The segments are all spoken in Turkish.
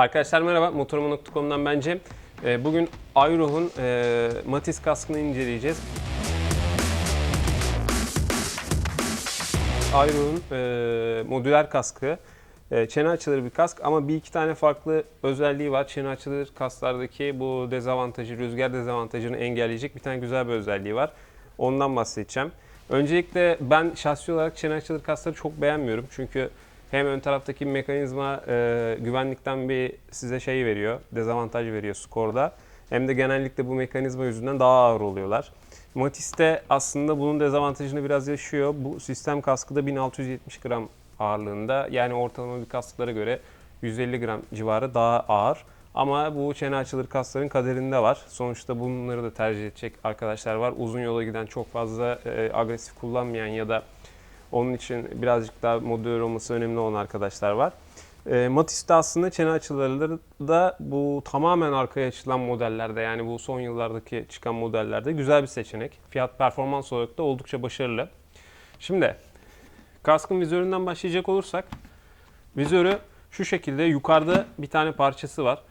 Arkadaşlar merhaba, motoruma.com'dan ben Cem. Ee, Bugün Ayroh'un e, Matiz kaskını inceleyeceğiz. Ayroh'un e, modüler kaskı. E, çene açılır bir kask ama bir iki tane farklı özelliği var. Çene açılır kasklardaki bu dezavantajı, rüzgar dezavantajını engelleyecek bir tane güzel bir özelliği var. Ondan bahsedeceğim. Öncelikle ben şahsi olarak çene açılır kaskları çok beğenmiyorum. Çünkü hem ön taraftaki mekanizma e, güvenlikten bir size şey veriyor, dezavantaj veriyor skorda. Hem de genellikle bu mekanizma yüzünden daha ağır oluyorlar. Matis'te aslında bunun dezavantajını biraz yaşıyor. Bu sistem kaskı da 1670 gram ağırlığında. Yani ortalama bir kasklara göre 150 gram civarı daha ağır. Ama bu çene açılır kasların kaderinde var. Sonuçta bunları da tercih edecek arkadaşlar var. Uzun yola giden çok fazla e, agresif kullanmayan ya da onun için birazcık daha modüler olması önemli olan arkadaşlar var. E, Matis'te aslında çene açıları da bu tamamen arkaya açılan modellerde yani bu son yıllardaki çıkan modellerde güzel bir seçenek. Fiyat performans olarak da oldukça başarılı. Şimdi kaskın vizöründen başlayacak olursak vizörü şu şekilde yukarıda bir tane parçası var.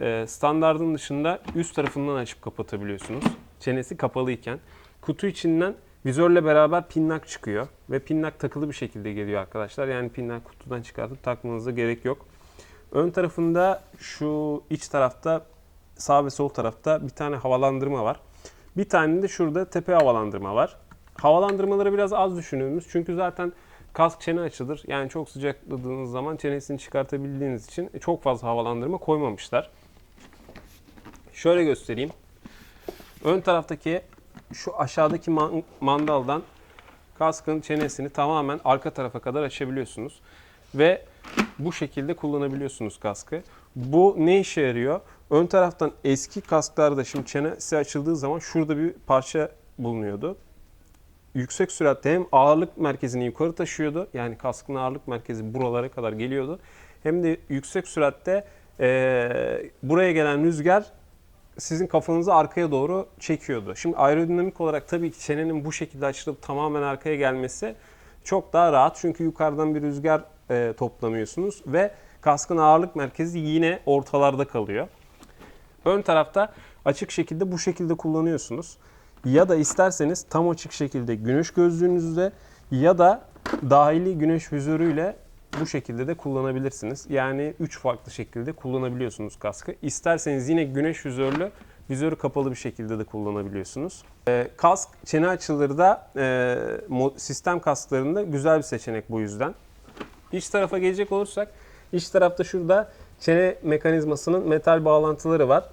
E, standardın dışında üst tarafından açıp kapatabiliyorsunuz. Çenesi kapalıyken. Kutu içinden vizörle beraber pinnak çıkıyor ve pinnak takılı bir şekilde geliyor arkadaşlar. Yani pinnak kutudan çıkartıp takmanıza gerek yok. Ön tarafında şu iç tarafta sağ ve sol tarafta bir tane havalandırma var. Bir tane de şurada tepe havalandırma var. Havalandırmaları biraz az düşünüyoruz çünkü zaten kask çene açılır. Yani çok sıcakladığınız zaman çenesini çıkartabildiğiniz için çok fazla havalandırma koymamışlar. Şöyle göstereyim. Ön taraftaki şu aşağıdaki man- mandaldan kaskın çenesini tamamen arka tarafa kadar açabiliyorsunuz. Ve bu şekilde kullanabiliyorsunuz kaskı. Bu ne işe yarıyor? Ön taraftan eski kasklarda şimdi çenesi açıldığı zaman şurada bir parça bulunuyordu. Yüksek süratte hem ağırlık merkezini yukarı taşıyordu. Yani kaskın ağırlık merkezi buralara kadar geliyordu. Hem de yüksek süratte eee, buraya gelen rüzgar sizin kafanızı arkaya doğru çekiyordu. Şimdi aerodinamik olarak tabii ki çenenin bu şekilde açılıp tamamen arkaya gelmesi çok daha rahat. Çünkü yukarıdan bir rüzgar e, toplamıyorsunuz ve kaskın ağırlık merkezi yine ortalarda kalıyor. Ön tarafta açık şekilde bu şekilde kullanıyorsunuz. Ya da isterseniz tam açık şekilde güneş gözlüğünüzde ya da dahili güneş vizörüyle bu şekilde de kullanabilirsiniz. Yani 3 farklı şekilde kullanabiliyorsunuz kaskı. İsterseniz yine güneş vizörlü, vizörü kapalı bir şekilde de kullanabiliyorsunuz. Ee, kask çene açıları da e, sistem kasklarında güzel bir seçenek bu yüzden. İç tarafa gelecek olursak, iç tarafta şurada çene mekanizmasının metal bağlantıları var.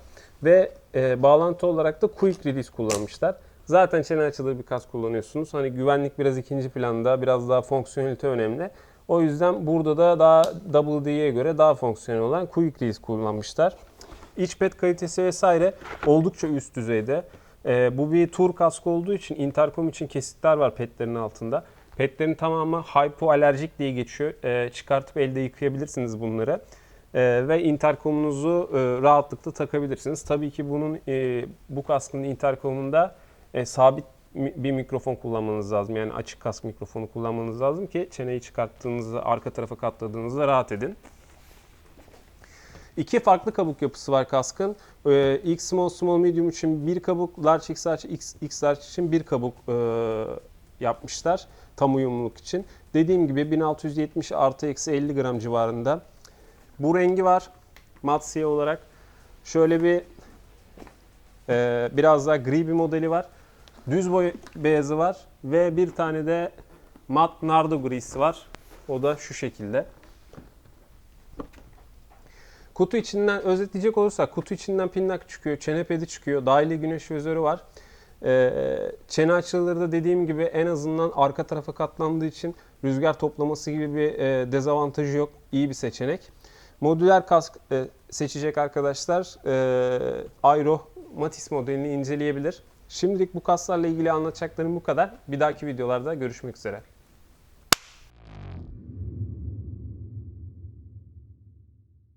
Ve e, bağlantı olarak da quick release kullanmışlar. Zaten çene açılır bir kask kullanıyorsunuz. Hani güvenlik biraz ikinci planda, biraz daha fonksiyonelite önemli. O yüzden burada da daha WD'ye göre daha fonksiyonel olan quick release kullanmışlar. İç pet kalitesi vesaire oldukça üst düzeyde. Ee, bu bir tur kask olduğu için intercom için kesitler var petlerin altında. Petlerin tamamı hypoalerjik diye geçiyor. Ee, çıkartıp elde yıkayabilirsiniz bunları. Ee, ve interkomunuzu e, rahatlıkla takabilirsiniz. Tabii ki bunun e, bu kaskın interkomunda e, sabit bir mikrofon kullanmanız lazım. Yani açık kask mikrofonu kullanmanız lazım ki çeneyi çıkarttığınızda, arka tarafa katladığınızda rahat edin. İki farklı kabuk yapısı var kaskın. Ee, X small small medium için bir kabuk, large X large X, X large için bir kabuk e, yapmışlar tam uyumluluk için. Dediğim gibi 1670 artı eksi 50 gram civarında. Bu rengi var mat siyah olarak. Şöyle bir e, biraz daha gri bir modeli var. Düz boy beyazı var ve bir tane de mat nardo grisi var. O da şu şekilde. Kutu içinden özetleyecek olursak kutu içinden pinnak çıkıyor, çene pedi çıkıyor, dahili güneş vizörü var. Ee, çene açıları da dediğim gibi en azından arka tarafa katlandığı için rüzgar toplaması gibi bir e, dezavantajı yok. İyi bir seçenek. Modüler kask e, seçecek arkadaşlar e, Aero Matis modelini inceleyebilir. Şimdilik bu kaslarla ilgili anlatacaklarım bu kadar. Bir dahaki videolarda görüşmek üzere.